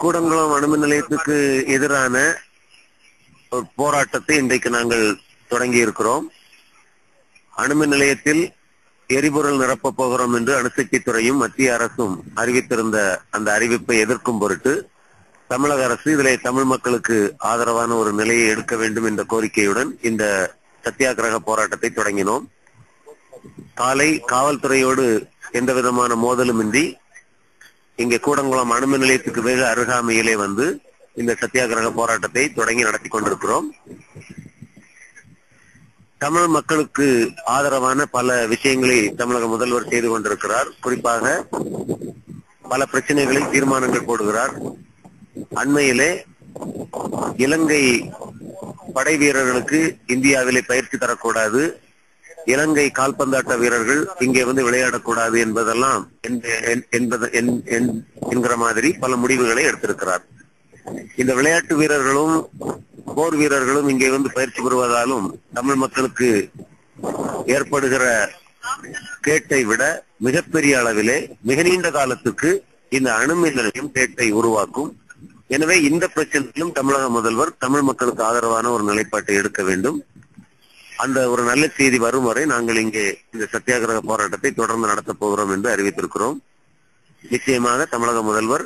கூடங்குளம் அணுமின் நிலையத்துக்கு எதிரான ஒரு போராட்டத்தை இன்றைக்கு நாங்கள் தொடங்கி இருக்கிறோம் அணுமின் நிலையத்தில் எரிபொருள் நிரப்பப் போகிறோம் என்று அணுசக்தி துறையும் மத்திய அரசும் அறிவித்திருந்த அந்த அறிவிப்பை எதிர்க்கும் பொருட்டு தமிழக அரசு இதிலே தமிழ் மக்களுக்கு ஆதரவான ஒரு நிலையை எடுக்க வேண்டும் என்ற கோரிக்கையுடன் இந்த சத்தியாகிரக போராட்டத்தை தொடங்கினோம். காலை காவல்துறையோடு எந்த விதமான மோதலுமின்றி இங்கே கூடங்குளம் அணுமின் நிலையத்துக்கு வெகு அருகாமையிலே வந்து இந்த சத்தியாகிரக போராட்டத்தை தொடங்கி நடத்தி கொண்டிருக்கிறோம். தமிழ் மக்களுக்கு ஆதரவான பல விஷயங்களை தமிழக முதல்வர் செய்து கொண்டிருக்கிறார். குறிப்பாக பல பிரச்சனைகளில் தீர்மானங்கள் போடுகிறார். அண்மையிலே இலங்கை படை வீரர்களுக்கு இந்தியாவிலே பயிற்சி தரக்கூடாது. இலங்கை கால்பந்தாட்ட வீரர்கள் இங்கே வந்து விளையாடக்கூடாது என்பதெல்லாம் என்கிற மாதிரி பல முடிவுகளை எடுத்திருக்கிறார். இந்த விளையாட்டு வீரர்களும் போர் வீரர்களும் இங்கே வந்து பயிற்சி பெறுவதாலும் தமிழ் மக்களுக்கு ஏற்படுகிற கேட்டை விட மிகப்பெரிய அளவிலே மிக நீண்ட காலத்துக்கு இந்த அணுமின் நிலையம் கேட்டை உருவாக்கும். எனவே இந்த பிரச்சனையிலும் தமிழக முதல்வர் தமிழ் மக்களுக்கு ஆதரவான ஒரு நிலைப்பாட்டை எடுக்க வேண்டும். அந்த ஒரு நல்ல செய்தி வரும் வரை நாங்கள் இங்கே இந்த சத்தியாகிரக போராட்டத்தை தொடர்ந்து நடத்தப் போகிறோம் என்று அறிவித்திருக்கிறோம். நிச்சயமாக தமிழக முதல்வர்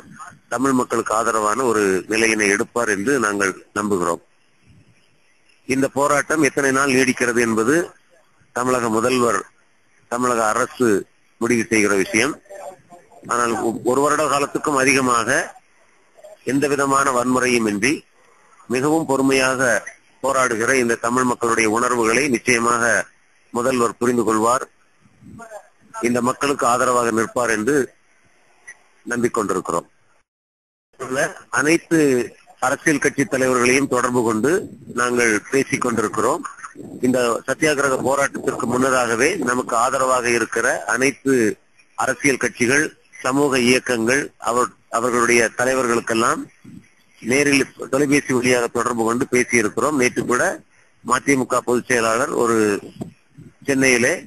தமிழ் மக்களுக்கு ஆதரவான ஒரு நிலையினை எடுப்பார் என்று நாங்கள் நம்புகிறோம். இந்த போராட்டம் எத்தனை நாள் நீடிக்கிறது என்பது தமிழக முதல்வர் தமிழக அரசு முடிவு செய்கிற விஷயம். ஆனால் ஒரு வருட காலத்துக்கும் அதிகமாக எந்த விதமான வன்முறையும் இன்றி மிகவும் பொறுமையாக போராடுகிற இந்த தமிழ் மக்களுடைய உணர்வுகளை நிச்சயமாக முதல்வர் புரிந்து கொள்வார். இந்த மக்களுக்கு ஆதரவாக நிற்பார் என்று நம்பிக்கொண்டிருக்கிறோம். அனைத்து அரசியல் கட்சி தலைவர்களையும் தொடர்பு கொண்டு நாங்கள் பேசிக் கொண்டிருக்கிறோம். இந்த சத்தியாகிரக போராட்டத்திற்கு முன்னதாகவே நமக்கு ஆதரவாக இருக்கிற அனைத்து அரசியல் கட்சிகள் சமூக இயக்கங்கள் அவர் அவர்களுடைய தலைவர்களுக்கெல்லாம் நேரில் தொலைபேசி வழியாக தொடர்பு கொண்டு பேசியிருக்கிறோம். நேற்று கூட மதிமுக பொதுச் செயலாளர் ஒரு சென்னையிலே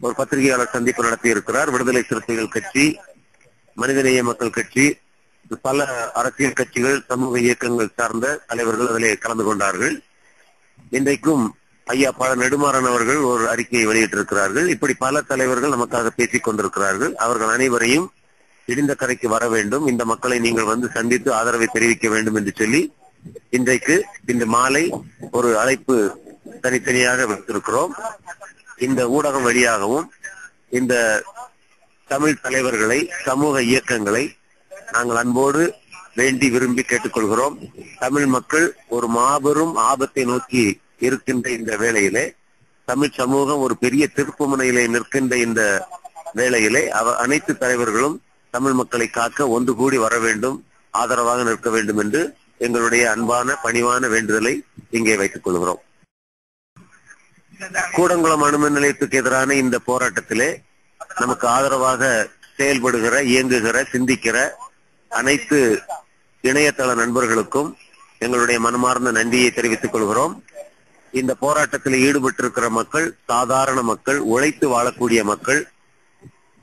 ஒரு பத்திரிகையாளர் சந்திப்பு நடத்தி இருக்கிறார் விடுதலை சிறுத்தைகள் கட்சி மனிதநேய மக்கள் கட்சி பல அரசியல் கட்சிகள் சமூக இயக்கங்கள் சார்ந்த தலைவர்கள் அதிலே கலந்து கொண்டார்கள். இன்றைக்கும் ஐயா பல நெடுமாறன் அவர்கள் ஒரு அறிக்கையை வெளியிட்டிருக்கிறார்கள். இப்படி பல தலைவர்கள் நமக்காக பேசிக் கொண்டிருக்கிறார்கள். அவர்கள் அனைவரையும் இடிந்த கரைக்கு வர வேண்டும். இந்த மக்களை நீங்கள் வந்து சந்தித்து ஆதரவை தெரிவிக்க வேண்டும் என்று சொல்லி இன்றைக்கு இந்த மாலை ஒரு அழைப்பு தனித்தனியாக வைத்திருக்கிறோம். இந்த ஊடகம் வழியாகவும் இந்த தமிழ் தலைவர்களை சமூக இயக்கங்களை நாங்கள் அன்போடு வேண்டி விரும்பி கேட்டுக்கொள்கிறோம். தமிழ் மக்கள் ஒரு மாபெரும் ஆபத்தை நோக்கி இருக்கின்ற இந்த வேளையிலே தமிழ் சமூகம் ஒரு பெரிய திருப்பு முனையிலே நிற்கின்ற இந்த வேளையிலே அனைத்து தலைவர்களும் தமிழ் மக்களை காக்க ஒன்று கூடி வர வேண்டும் ஆதரவாக நிற்க வேண்டும் என்று எங்களுடைய அன்பான பணிவான வேண்டுதலை இங்கே வைத்துக் கொள்கிறோம். கூடங்குளம் அணுமின் நிலையத்துக்கு எதிரான இந்த போராட்டத்திலே நமக்கு ஆதரவாக செயல்படுகிற இயங்குகிற சிந்திக்கிற அனைத்து இணையதள நண்பர்களுக்கும் எங்களுடைய மனமார்ந்த நன்றியை தெரிவித்துக் கொள்கிறோம். இந்த போராட்டத்தில் ஈடுபட்டிருக்கிற மக்கள் சாதாரண மக்கள் உழைத்து வாழக்கூடிய மக்கள்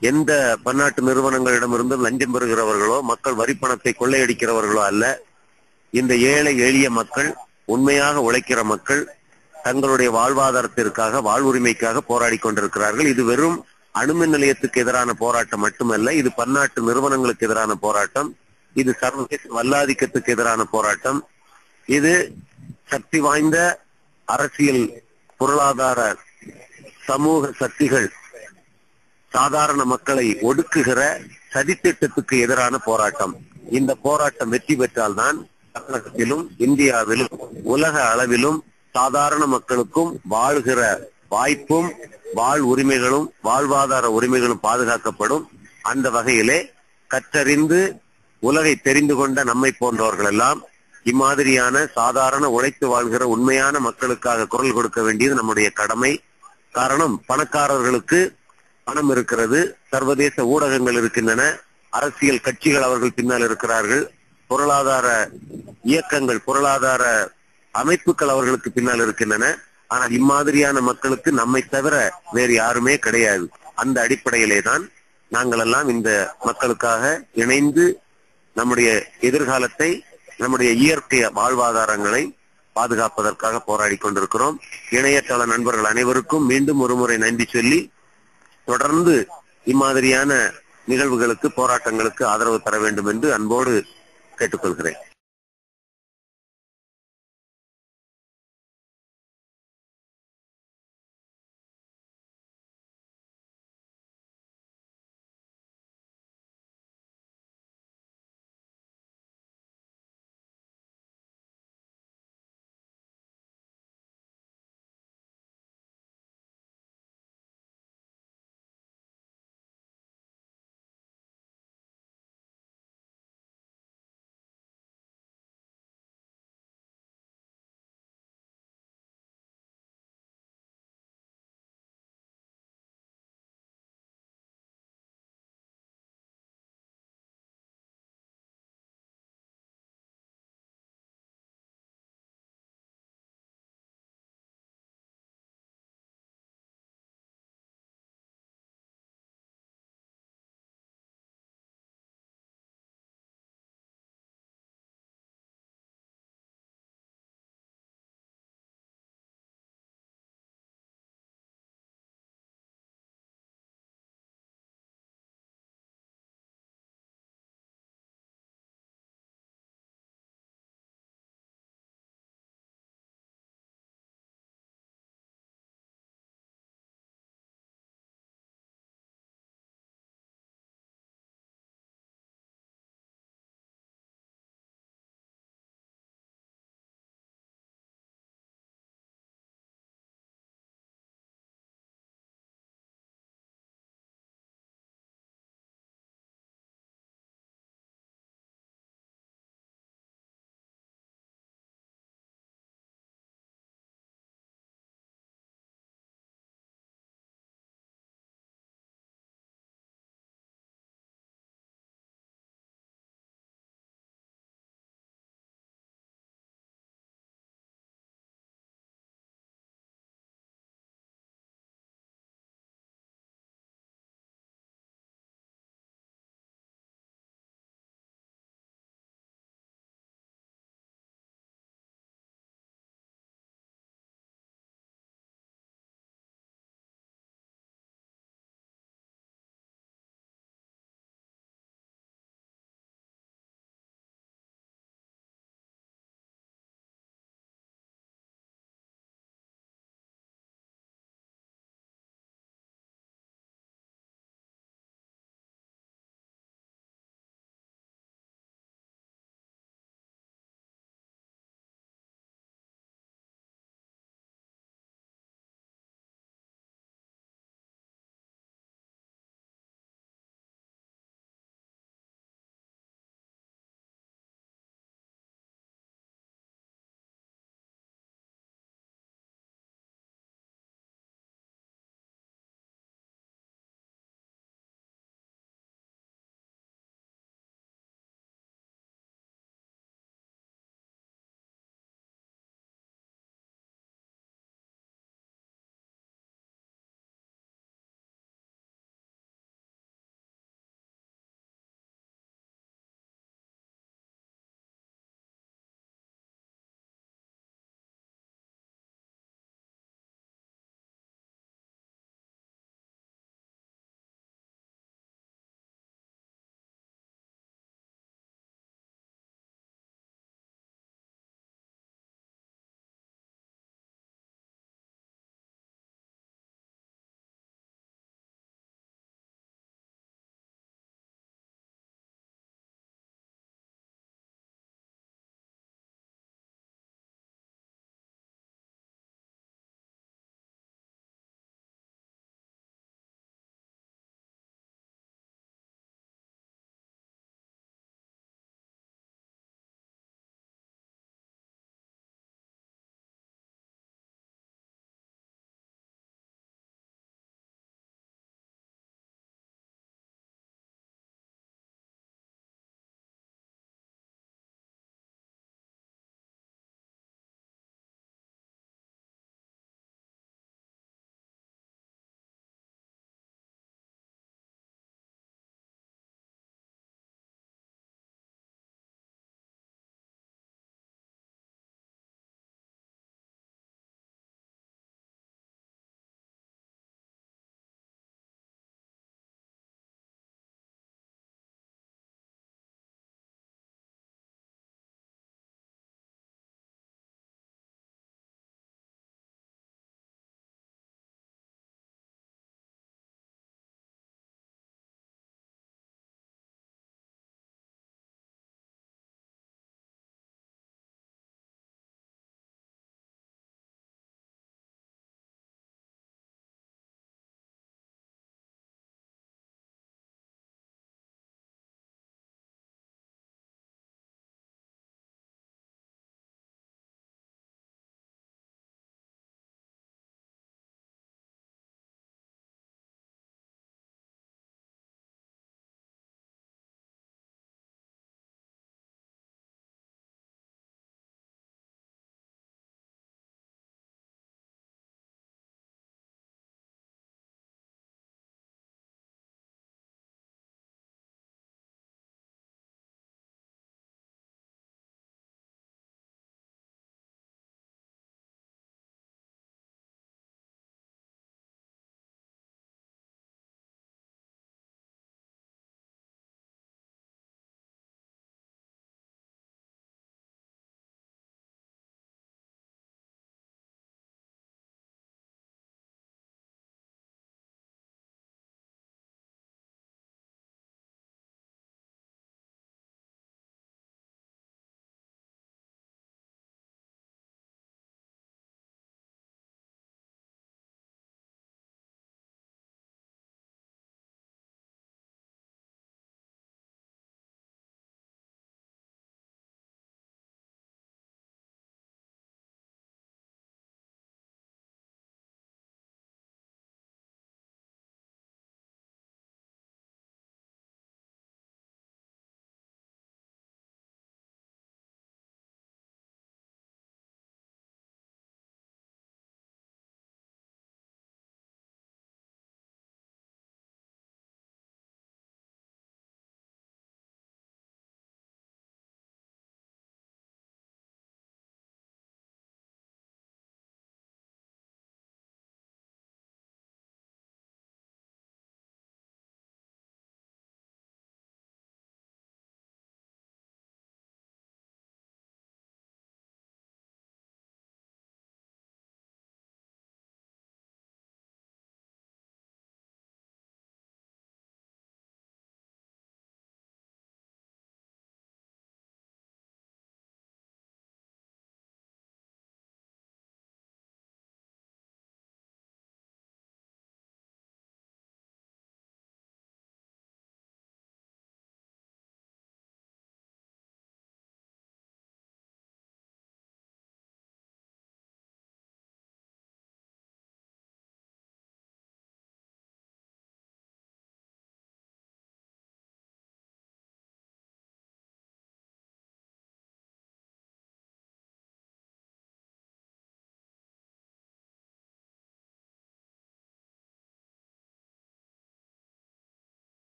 எந்த பன்னாட்டு நிறுவனங்களிடமிருந்தும் லஞ்சம் பெறுகிறவர்களோ மக்கள் வரிப்பணத்தை கொள்ளையடிக்கிறவர்களோ அல்ல. இந்த ஏழை எளிய மக்கள் உண்மையாக உழைக்கிற மக்கள் தங்களுடைய வாழ்வாதாரத்திற்காக வாழ்வுரிமைக்காக போராடி கொண்டிருக்கிறார்கள். இது வெறும் அணுமின் நிலையத்துக்கு எதிரான போராட்டம் மட்டுமல்ல இது பன்னாட்டு நிறுவனங்களுக்கு எதிரான போராட்டம். இது சர்வதேச வல்லாதிக்கத்துக்கு எதிரான போராட்டம். இது சக்தி வாய்ந்த அரசியல் பொருளாதார சமூக சக்திகள் சாதாரண மக்களை ஒடுக்குகிற சதித்திட்டத்துக்கு எதிரான போராட்டம். இந்த போராட்டம் வெற்றி பெற்றால்தான் தமிழகத்திலும் இந்தியாவிலும் உலக அளவிலும் சாதாரண மக்களுக்கும் வாழ்கிற வாய்ப்பும் வாழ் உரிமைகளும் வாழ்வாதார உரிமைகளும் பாதுகாக்கப்படும். அந்த வகையிலே கற்றறிந்து உலகை தெரிந்து கொண்ட நம்மை போன்றவர்கள் எல்லாம் இம்மாதிரியான சாதாரண உழைத்து வாழ்கிற உண்மையான மக்களுக்காக குரல் கொடுக்க வேண்டியது நம்முடைய கடமை. காரணம் பணக்காரர்களுக்கு பணம் இருக்கிறது சர்வதேச ஊடகங்கள் இருக்கின்றன அரசியல் கட்சிகள் அவர்கள் பின்னால் இருக்கிறார்கள் பொருளாதார இயக்கங்கள் பொருளாதார அமைப்புகள் அவர்களுக்கு பின்னால் இருக்கின்றன ஆனால் இம்மாதிரியான மக்களுக்கு நம்மை தவிர வேறு யாருமே கிடையாது. அந்த அடிப்படையிலே தான் நாங்கள் எல்லாம் இந்த மக்களுக்காக இணைந்து நம்முடைய எதிர்காலத்தை நம்முடைய இயற்கை வாழ்வாதாரங்களை பாதுகாப்பதற்காக போராடி கொண்டிருக்கிறோம். இணையதள நண்பர்கள் அனைவருக்கும் மீண்டும் ஒருமுறை நன்றி சொல்லி தொடர்ந்து இம்மாதிரியான நிகழ்வுகளுக்கு போராட்டங்களுக்கு ஆதரவு தர வேண்டும் என்று அன்போடு கேட்டுக்கொள்கிறேன்.